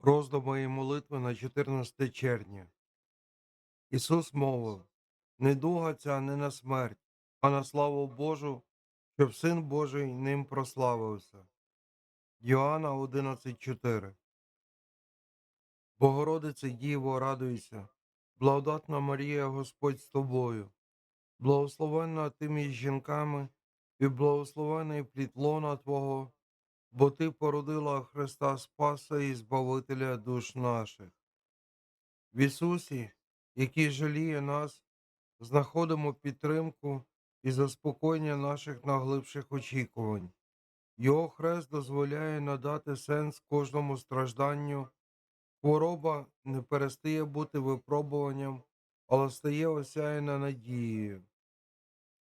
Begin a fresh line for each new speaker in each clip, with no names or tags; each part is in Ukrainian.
Роздуми і молитви на 14 червня. Ісус мовив, недуга ця не на смерть, а на славу Божу, щоб Син Божий ним прославився. Йоанна 11.4 Богородице Діво, радуйся, благодатна Марія, Господь з тобою, благословенна ти між жінками, і благословений плід лона Твого, бо Ти породила Христа Спаса і Збавителя душ наших. В Ісусі, який жаліє нас, знаходимо підтримку і заспокоєння наших найглибших очікувань. Його хрест дозволяє надати сенс кожному стражданню. Хвороба не перестає бути випробуванням, але стає осяяна надією.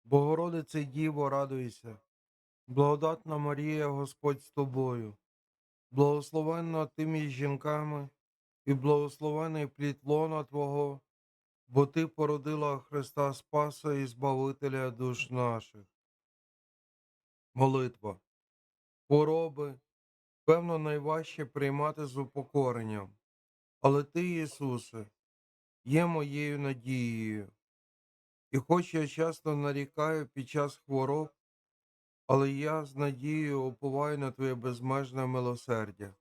Богородице Діво, радуйся, благодатна Марія, Господь з тобою, благословенна ти між жінками, і благословений плід лона Твого, бо Ти породила Христа Спаса і Збавителя душ наших. Молитва. Хвороби, певно, найважче приймати з упокоренням, але Ти, Ісусе, є моєю надією. І хоч я часто нарікаю під час хвороб, але я з надією уповаю на Твоє безмежне милосердя.